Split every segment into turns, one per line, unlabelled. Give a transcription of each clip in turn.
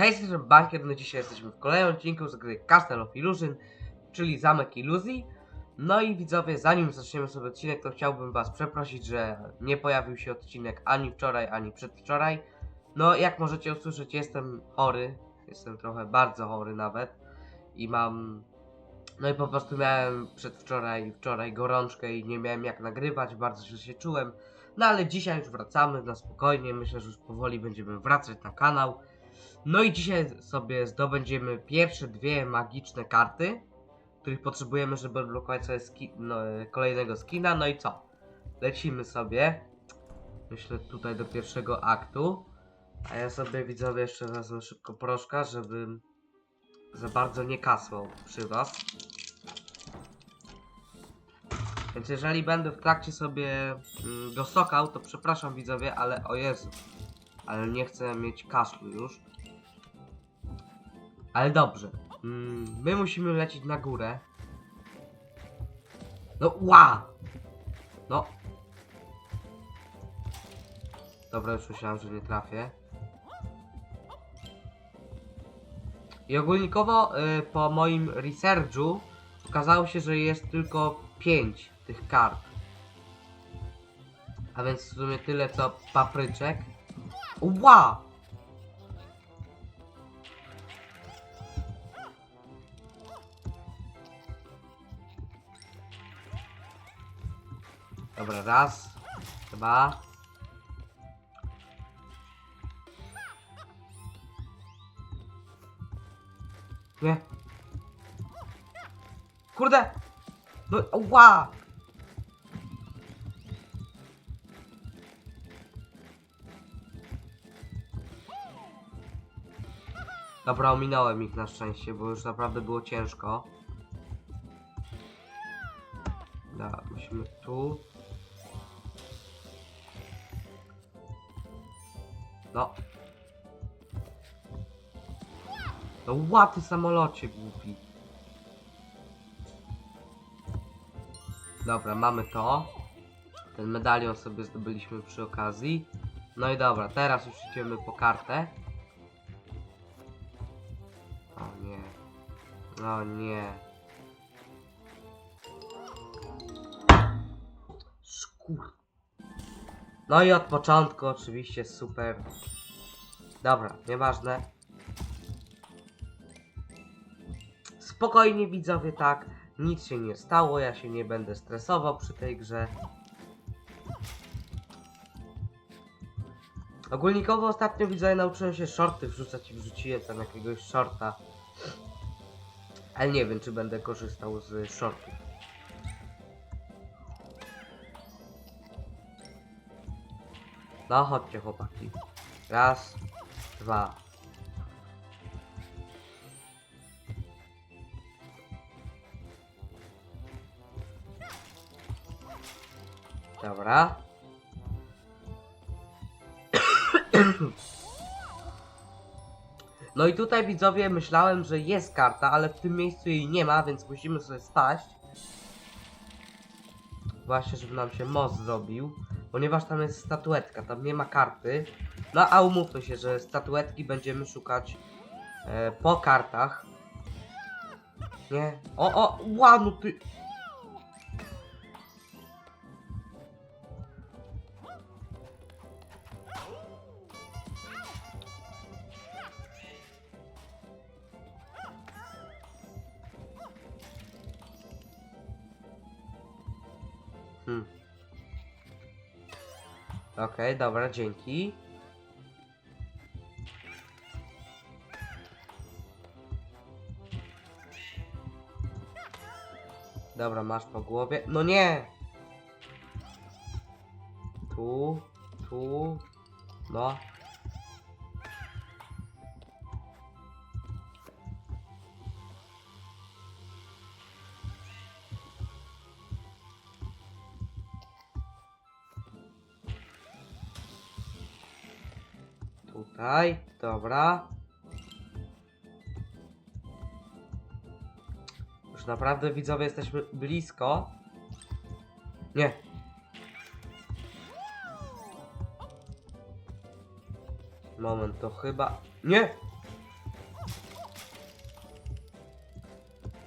Hej, jestem Bankier, no dzisiaj jesteśmy w kolejnym odcinku z gry Castle of Illusion, czyli Zamek Iluzji. No i widzowie, zanim zaczniemy sobie odcinek, to chciałbym was przeprosić, że nie pojawił się odcinek ani wczoraj, ani przedwczoraj. No, jak możecie usłyszeć, jestem chory, jestem trochę bardzo chory nawet i mam... No i po prostu miałem przedwczoraj i wczoraj gorączkę i nie miałem jak nagrywać, bardzo źle się czułem. No ale dzisiaj już wracamy na spokojnie, myślę, że już powoli będziemy wracać na kanał. No i dzisiaj sobie zdobędziemy pierwsze dwie magiczne karty, których potrzebujemy, żeby odblokować sobie ski no, kolejnego skina. No i co? Lecimy sobie. Myślę tutaj do pierwszego aktu. A ja sobie widzowie jeszcze wezmę szybko proszka, żeby za bardzo nie kasłał przy was. Więc jeżeli będę w trakcie sobie mm, dosokał, to przepraszam widzowie, ale o Jezu. Ale nie chcę mieć kaszlu już. Ale dobrze. Mm, my musimy lecieć na górę. No, ła! No. Dobra, już myślałem, że nie trafię. I ogólnikowo y, po moim researchu okazało się, że jest tylko 5 tych kart. A więc w sumie tyle co papryczek. Ła! Dobra, raz, dwa. Nie. Kurde! No, ła! Dobra, ominąłem ich na szczęście, bo już naprawdę było ciężko. Da, musimy tu. No. No łaty samolocie głupi. Dobra, mamy to. Ten medalion sobie zdobyliśmy przy okazji. No i dobra, teraz już idziemy po kartę. O nie. O nie. Szkur. No i od początku oczywiście super. Dobra, nieważne. Spokojnie widzowie, tak. Nic się nie stało, ja się nie będę stresował przy tej grze. Ogólnikowo ostatnio widzowie nauczyłem się shorty wrzucać i wrzuciłem tam jakiegoś shorta. Ale nie wiem, czy będę korzystał z shortów. No chodźcie chłopaki. Raz, dwa. Dobra. No i tutaj widzowie myślałem, że jest karta, ale w tym miejscu jej nie ma, więc musimy sobie spaść. Właśnie, żeby nam się most zrobił. Ponieważ tam jest statuetka, tam nie ma karty. No a umówmy się, że statuetki będziemy szukać e, po kartach. Nie. O, o, ła, no ty... Okej, dobra, dzięki. Dobra, masz po głowie. No nie! Tu, tu, no. tutaj, dobra. Już naprawdę widzowie jesteśmy blisko. Nie. Moment, to chyba... Nie!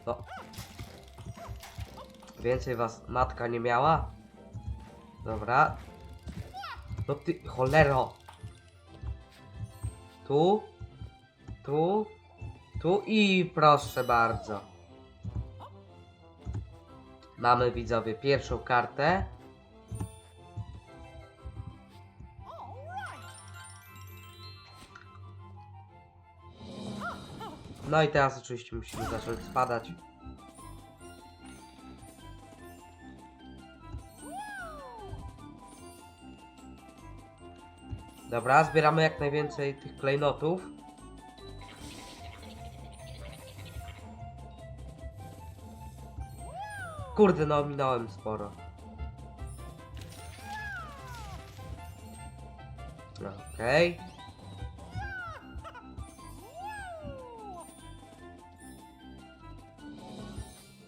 No. Więcej was matka nie miała? Dobra. No ty, cholero! Tu, tu, tu i proszę bardzo. Mamy widzowie pierwszą kartę. No i teraz oczywiście musimy zacząć spadać. Dobra, zbieramy jak najwięcej tych klejnotów. Kurde, no minąłem sporo. Okej.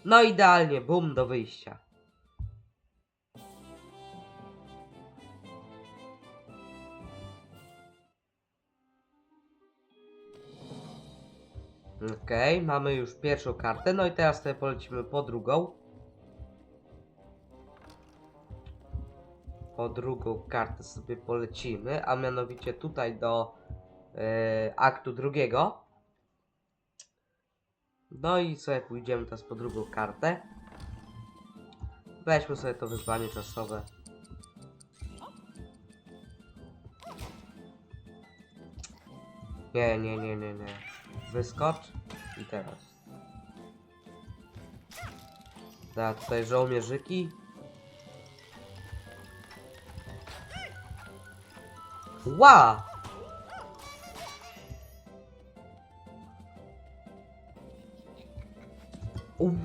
No idealnie, bum do wyjścia. Okej, mamy już pierwszą kartę, no i teraz sobie polecimy po drugą. Po drugą kartę sobie polecimy, a mianowicie tutaj do e, aktu drugiego. No i sobie pójdziemy teraz po drugą kartę. Weźmy sobie to wyzwanie czasowe. Nie, nie, nie, nie, nie. Wyskocz i teraz. Da, tutaj żołnierzyki. Ła!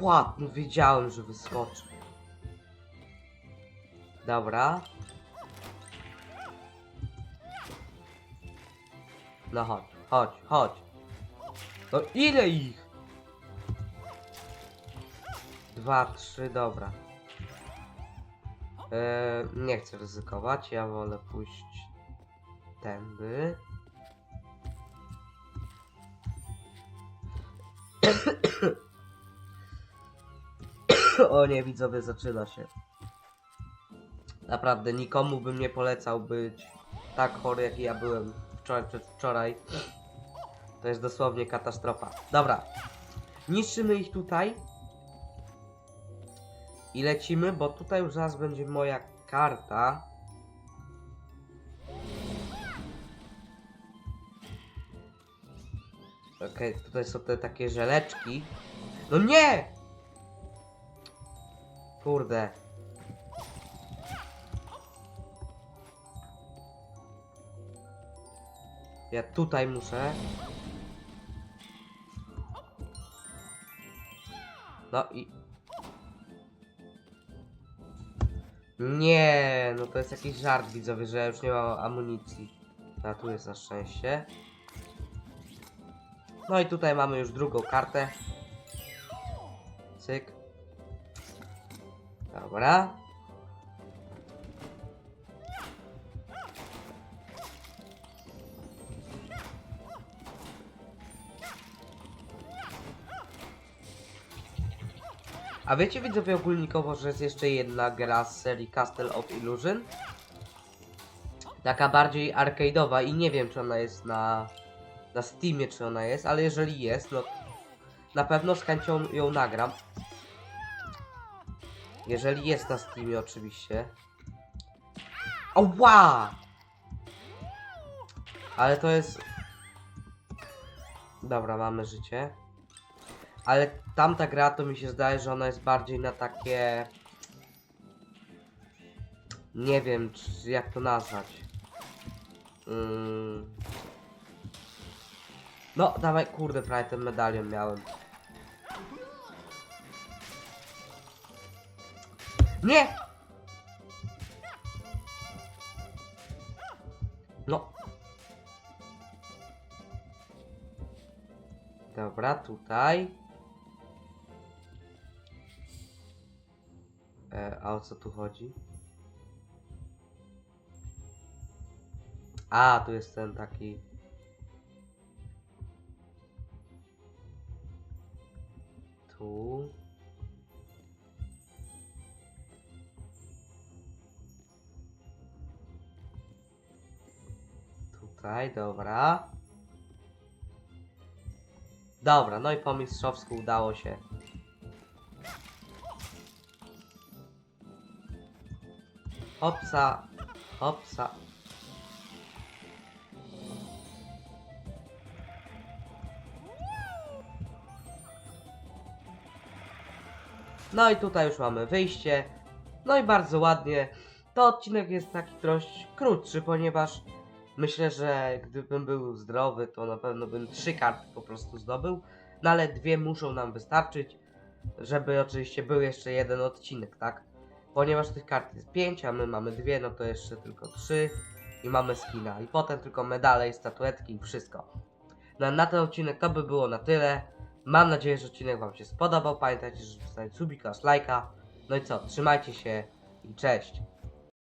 Ła, no wiedziałem, że wyskoczy. Dobra. No chodź, chodź, chodź. No ile ich? Dwa, trzy, dobra. Eee, nie chcę ryzykować, ja wolę pójść tędy. o nie, widzowie, zaczyna się. Naprawdę, nikomu bym nie polecał być tak chory, jak ja byłem wczoraj, przedwczoraj. To jest dosłownie katastrofa. Dobra. Niszczymy ich tutaj. I lecimy, bo tutaj już zaraz będzie moja karta. Okej, tutaj są te takie żeleczki. No nie! Kurde. Ja tutaj muszę. No i... Nie, no to jest jakiś żart widzowie, że ja już nie mam amunicji. A tu jest na szczęście. No i tutaj mamy już drugą kartę. Cyk. Dobra. A wiecie widzowie ogólnikowo, że jest jeszcze jedna gra z serii Castle of Illusion? Taka bardziej arcade'owa i nie wiem czy ona jest na, na Steamie czy ona jest, ale jeżeli jest, no na pewno z chęcią ją nagram. Jeżeli jest na Steamie oczywiście. Oła! Ale to jest... Dobra, mamy życie. Ale tamta gra to mi się zdaje, że ona jest bardziej na takie... Nie wiem, czy, jak to nazwać. Mm. No, dawaj, kurde, prawie ten medalion miałem. Nie! No. Dobra, tutaj. E, a o co tu chodzi? A, tu jest ten taki... Tu... Tutaj, dobra. Dobra, no i po mistrzowsku udało się Hopsa, hopsa. No i tutaj już mamy wyjście. No i bardzo ładnie. To odcinek jest taki dość krótszy, ponieważ myślę, że gdybym był zdrowy, to na pewno bym trzy karty po prostu zdobył. No ale dwie muszą nam wystarczyć, żeby oczywiście był jeszcze jeden odcinek, tak? Ponieważ tych kart jest pięć, a my mamy dwie, no to jeszcze tylko trzy i mamy skina. I potem tylko medale i statuetki i wszystko. No, na ten odcinek to by było na tyle. Mam nadzieję, że odcinek Wam się spodobał. Pamiętajcie, żeby zostawić subika, lajka. No i co, trzymajcie się i cześć.